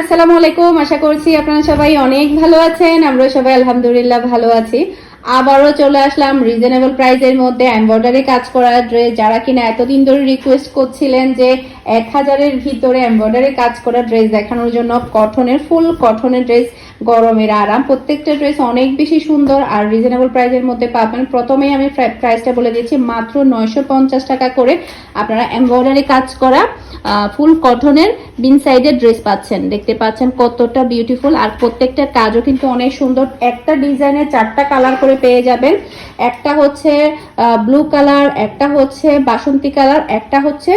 আসসালামু আলাইকুম। আশা করছি আপনারা সবাই অনেক ভালো আছেন। আমরা সবাই আলহামদুলিল্লাহ ভালো আছি। আবারও চলে আসলাম রিজনেবল প্রাইজের মধ্যে এমব্রয়ডারি কাজ করা ড্রেস যারা কিনা এতদিন ধরে রিকোয়েস্ট করছিলেন যে এক হাজারের ভিতরে এমব্রয়ডারি কাজ করা ড্রেস দেখানোর জন্য কটনের ফুল কঠনের ড্রেস গরমের আরাম। প্রত্যেকটা ড্রেস অনেক বেশি সুন্দর আর রিজনেবল প্রাইসের মধ্যে পাবেন। প্রথমেই আমি প্রাইসটা বলে দিচ্ছি মাত্র নয়শো পঞ্চাশ টাকা করে আপনারা এমব্রয়ডারি কাজ করা ফুল কটনের বিন সাইডের ড্রেস পাচ্ছেন। দেখতে পাচ্ছেন কতটা বিউটিফুল আর প্রত্যেকটা কাজও কিন্তু অনেক সুন্দর। একটা ডিজাইনের চারটা কালার করে পেয়ে যাবেন। একটা হচ্ছে ব্লু কালার একটা হচ্ছে বাসন্তী কালার একটা হচ্ছে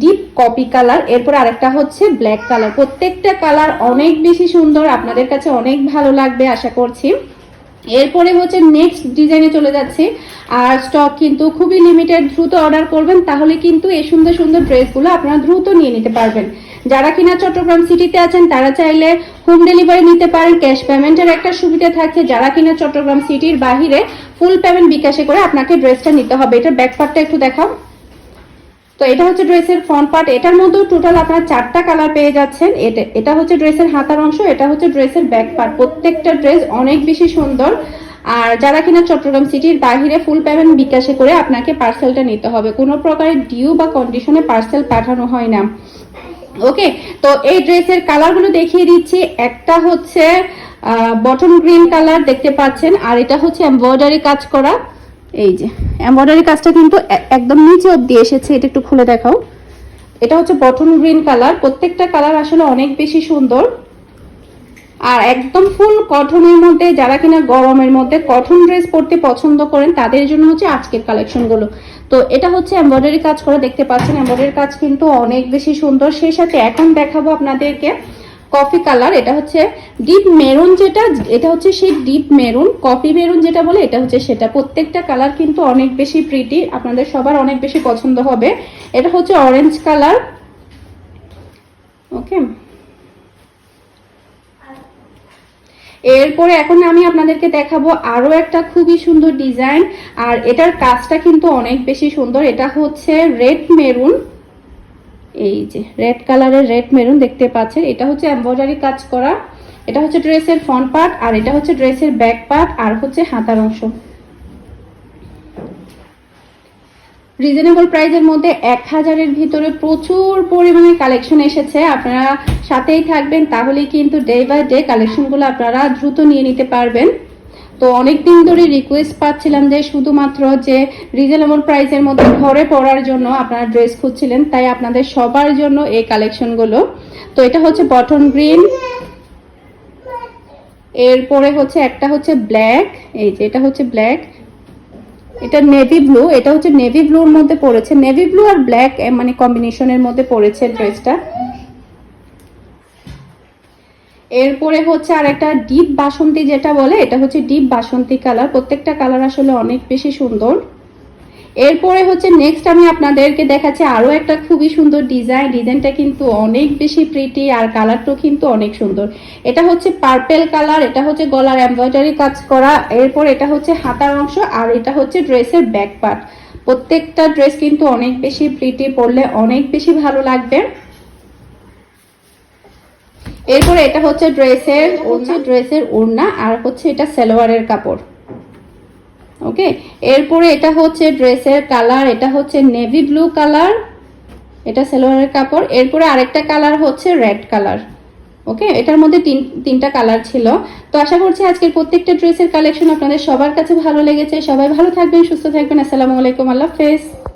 ডিপ কপি কালার এরপর আরেকটা হচ্ছে ব্ল্যাক কালার প্রত্যেকটা কালার অনেক বেশি সুন্দর। আপনাদের কাছে অনেক ভালো লাগবে, আশা করছি। এরপরে হচ্ছে নেক্সট ডিজাইনে চলে যাচ্ছি। আর স্টক কিন্তু খুবই লিমিটেড দ্রুত অর্ডার করবেন, তাহলে কিন্তু এই সুন্দর সুন্দর ড্রেসগুলো আপনারা দ্রুত নিয়ে নিতে পারবেন। যারা কিনা চট্টগ্রাম সিটিতে আছেন, তারা চাইলে হোম ডেলিভারি নিতে পারেন ক্যাশ পেমেন্টের একটা সুবিধা থাকছে। যারা কিনা চট্টগ্রাম সিটির বাহিরে ফুল পেমেন্ট বিকাশে করে আপনাকে ড্রেসটা নিতে হবে। এটার ব্যাক পার্টটা একটু দেখাও। তো এটা হচ্ছে ড্রেসের ফ্রন্ট পার্ট এটার মধ্যেও টোটাল আপনারা চারটা কালার পেয়ে যাচ্ছেন। এটা এটা হচ্ছে ড্রেসের হাতার অংশ, এটা হচ্ছে ড্রেসের ব্যাক পার্ট প্রত্যেকটা ড্রেস অনেক বেশি সুন্দর। আর যারা কিনা চট্টগ্রাম সিটির বাহিরে ফুল পেমেন্ট বিকাশে করে আপনাকে পার্সেলটা নিতে হবে। কোনো প্রকারের ডিউ বা কন্ডিশনে পার্সেল পাঠানো হয় না। ওকে, তো এই ড্রেসের কালারগুলো দেখিয়ে দিচ্ছি। একটা হচ্ছে বটন গ্রিন কালার দেখতে পাচ্ছেন। আর এটা হচ্ছে এমব্রয়ডারি কাজ করা। এই যে এমব্রয়ডারি কাজটা কিন্তু একদম নিচে অব্দি এসেছে, এটা একটু খুলে দেখাও। এটা হচ্ছে বটন গ্রিন কালার প্রত্যেকটা কালার আসলে অনেক বেশি সুন্দর। আর একদম ফুল কটনের মধ্যে, যারা কিনা গরমের মধ্যে কটন ড্রেস পরতে পছন্দ করেন, তাদের জন্য হচ্ছে আজকের কালেকশনগুলো তো এটা হচ্ছে এমব্রয়ডারি কাজ করে, দেখতে পাচ্ছেন এমব্রয়ডারি কাজ কিন্তু অনেক বেশি সুন্দর। সেই সাথে এখন দেখাবো আপনাদেরকে কফি কালার, এটা হচ্ছে ডিপ মেরুন যেটা, এটা হচ্ছে সেই ডিপ মেরুন। কফি মেরুন যেটা বলে, এটা হচ্ছে সেটা। প্রত্যেকটা কালার কিন্তু অনেক বেশি প্রিটি আপনাদের সবার অনেক বেশি পছন্দ হবে। এটা হচ্ছে অরেঞ্জ কালার। ওকে এরপরে এখন আমি আপনাদেরকে দেখাবো আরও একটা খুবই সুন্দর ডিজাইন আর এটার কাজটা কিন্তু অনেক বেশি সুন্দর। এটা হচ্ছে রেড মেরুন। এই যে রেড কালারের রেড মেরুন দেখতে পাচ্ছেন। এটা হচ্ছে এমব্রয়ডারি কাজ করা। এটা হচ্ছে ড্রেসের ফ্রন্ট পার্ট আর এটা হচ্ছে ড্রেসের ব্যাক পার্ট আর হচ্ছে হাতার অংশ। রিজনেবল প্রাইজের মধ্যে এক হাজারের ভিতরে প্রচুর পরিমাণে কালেকশন এসেছে। আপনারা সাথেই থাকবেন তাহলে কিন্তু ডে বাই ডে কালেকশনগুলো আপনারা দ্রুত নিয়ে নিতে পারবেন। তো অনেক দিন ধরে রিকোয়েস্ট পাচ্ছিলাম যে শুধুমাত্র যে রিজনেবল প্রাইসের মধ্যে ঘরে পরার জন্য আপনারা ড্রেস খুঁজছিলেন, তাই আপনাদের সবার জন্য এই কালেকশনগুলো তো এটা হচ্ছে বটন গ্রিন এরপরে হচ্ছে একটা হচ্ছে ব্ল্যাক এই যে এটা হচ্ছে ব্ল্যাক এটা নেভি ব্লু এটা হচ্ছে নেভি ব্লুর মধ্যে পড়েছে। নেভি ব্লু আর ব্ল্যাক মানে কম্বিনেশনের মধ্যে পড়েছে ড্রেসটা এরপরে হচ্ছে আর একটা ডিপ বাসন্তী যেটা বলে, এটা হচ্ছে ডিপ বাসন্তী কালার প্রত্যেকটা কালার আসলে অনেক বেশি সুন্দর। এরপরে হচ্ছে নেক্সট আমি আপনাদেরকে দেখাচ্ছি আরও একটা খুবই সুন্দর ডিজাইন ডিজাইনটা কিন্তু অনেক বেশি প্রিটি আর কালারটাও কিন্তু অনেক সুন্দর। এটা হচ্ছে পার্পেল কালার এটা হচ্ছে গলার এমব্রয়ডারি কাজ করা। এরপর এটা হচ্ছে হাতার অংশ আর এটা হচ্ছে ড্রেসের ব্যাক পার্ট প্রত্যেকটা ড্রেস কিন্তু অনেক বেশি প্রিটি পরলে অনেক বেশি ভালো লাগবে। এরপরে এটা হচ্ছে ড্রেসের হচ্ছে ড্রেসের ওড়না আর হচ্ছে এটা সালোয়ারের কাপড়। ওকে? এরপরে এটা হচ্ছে ড্রেসের কালার এটা হচ্ছে নেভি ব্লু কালার এটা সালোয়ারের কাপড়। এরপরে আরেকটা কালার হচ্ছে রেড কালার। ওকে? এটার মধ্যে তিন তিনটা কালার ছিল। তো আশা করছি আজকের প্রত্যেকটা ড্রেসের কালেকশন আপনাদের সবার কাছে ভালো লেগেছে। সবাই ভালো থাকবেন সুস্থ থাকবেন। আসসালামু আলাইকুম আল্লাহ হাফেজ।